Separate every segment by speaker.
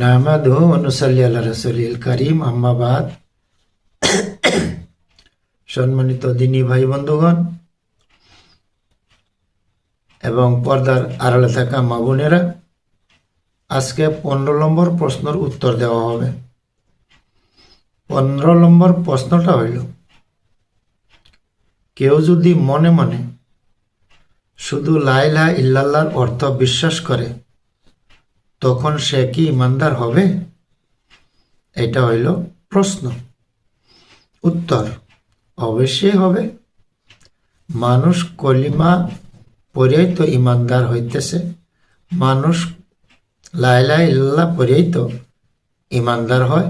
Speaker 1: নাহমাদু অনুসাল্লি আল্লাহ করিম। আম্মাবাদ সম্মানিত দিনী ভাই বন্ধুগণ এবং পর্দার আড়ালে থাকা মা বোনেরা, আজকে পনেরো নম্বর প্রশ্নের উত্তর দেওয়া হবে। পনেরো নম্বর প্রশ্নটা হইল, কেউ যদি মনে মনে শুধু লাইলা ইল্লাল্লাহর অর্থ বিশ্বাস করে তখন সে কি ইমানদার হবে? এটা হইল প্রশ্ন। উত্তর, অবশ্যই হবে। মানুষ কলিমা পড়েই তো ইমানদার হইতেছে। মানুষ লাইলা ইল্লাহ পড়েই তো ইমানদার হয়।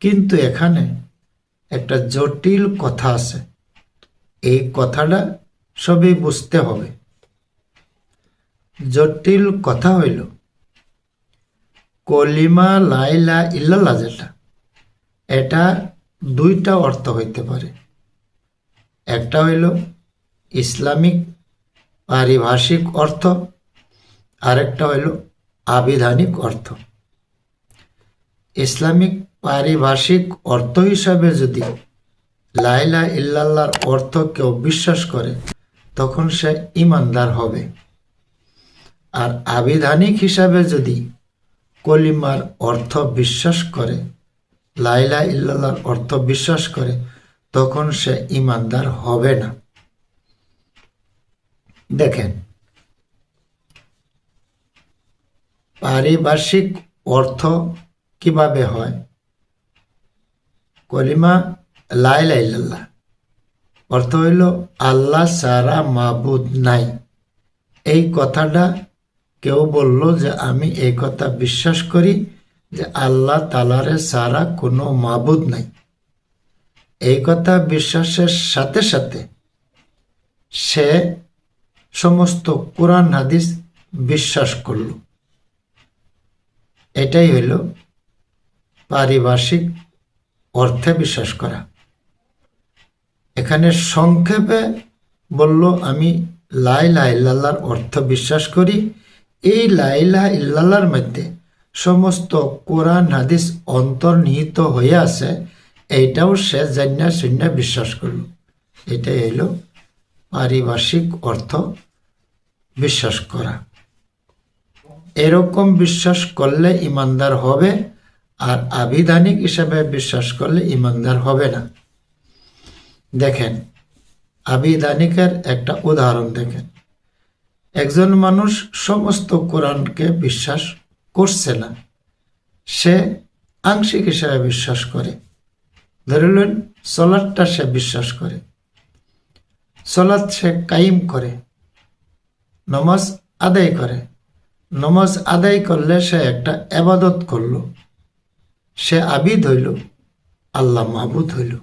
Speaker 1: কিন্তু এখানে একটা জটিল কথা আছে। এই কথাটা সবই বুঝতে হবে। জটিল কথা হইল, কলিমা লাইলা ইল্লাল্লাহ যেটা, এটা দুইটা অর্থ হইতে পারে। একটা হইল ইসলামিক পারিভাষিক অর্থ, আরেকটা হইল আবিধানিক অর্থ। ইসলামিক পারিভাষিক অর্থ হিসাবে যদি লাইলা ইল্লাল্লাহর অর্থ কেউ বিশ্বাস করে, তখন সে ইমানদার হবে। আর আবিধানিক হিসাবে যদি কলিমার অর্থ বিশ্বাস করে, লাইলা ইল্লাল্লাহর অর্থ বিশ্বাস করে, তখন সে ইমানদার হবে না। দেখেন, পারিভাষিক অর্থ কীভাবে হয়? কলিমা লাইলা ইল্লাল্লাহ, অর্থ হইল আল্লাহ সারা মাবুদ নাই। এই কথাটা কেউ বলল যে আমি এই কথা বিশ্বাস করি যে আল্লাহ তালারে সারা কোনো মাবুদ নাই। এই কথা বিশ্বাসের সাথে সাথে সে সমস্ত কোরআন হাদিস বিশ্বাস করল। এটাই হইল পারিভাষিক অর্থে বিশ্বাস করা। এখানে সংক্ষেপে বলল, আমি লাই লাই ইল্লাল্লাহর অর্থ বিশ্বাস করি এই লাইলা ইল্লাল্লাহর মধ্যে সমস্ত কোরআন, হাদিস অন্তর্নিহিত হয়ে আছে, এইটাও সে জান্না শূন্য বিশ্বাস করল। এটাই হইল পারিভাষিক অর্থ বিশ্বাস করা। এরকম বিশ্বাস করলে ইমানদার হবে আর আবিধানিক হিসাবে বিশ্বাস করলে ইমানদার হবে না। দেখেন আবিধানিকের একটা উদাহরণ দেখেন। একজন মানুষ সমস্ত কোরআনকে বিশ্বাস করছে না। সে আংশিক হিসাবে বিশ্বাস করে। ধরিলেন সলাদটা সে বিশ্বাস করে। সলাদ সে কাইম করে। নমাজ আদায় করে। নমাজ আদায় করলে সে একটা আবাদত করল। সে আবিদ হইল, আল্লাহ মাহবুদ হইল।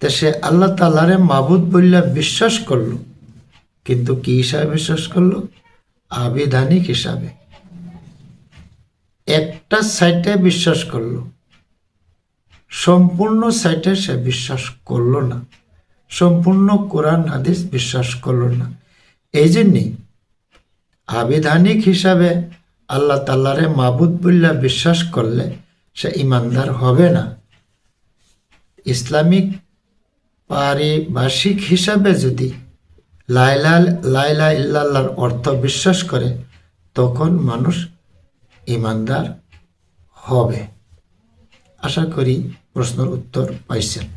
Speaker 1: তা সে আল্লাহ তালারে মাহবুদ বললে বিশ্বাস করল। কিন্তু কি হিসাবে বিশ্বাস করল? আবিধানিক হিসাবে। একটা সাইটে বিশ্বাস করল। সম্পূর্ণ সাইটে সে বিশ্বাস করল না। সম্পূর্ণ কোরআন, হাদিস বিশ্বাস করল না। এই জন্যেই আবিধানিক হিসাবে আল্লাহ তাল্লারে মাবুদ বল্লা বিশ্বাস করলে সে ইমানদার হবে না। ইসলামিক পারিভাষিক হিসাবে যদি লাইলা লাইলা ইল্লাল্লাহর অর্থ বিশ্বাস করে, তখন মানুষ ইমানদার হবে। আশা করি প্রশ্নের উত্তর পাইছেন।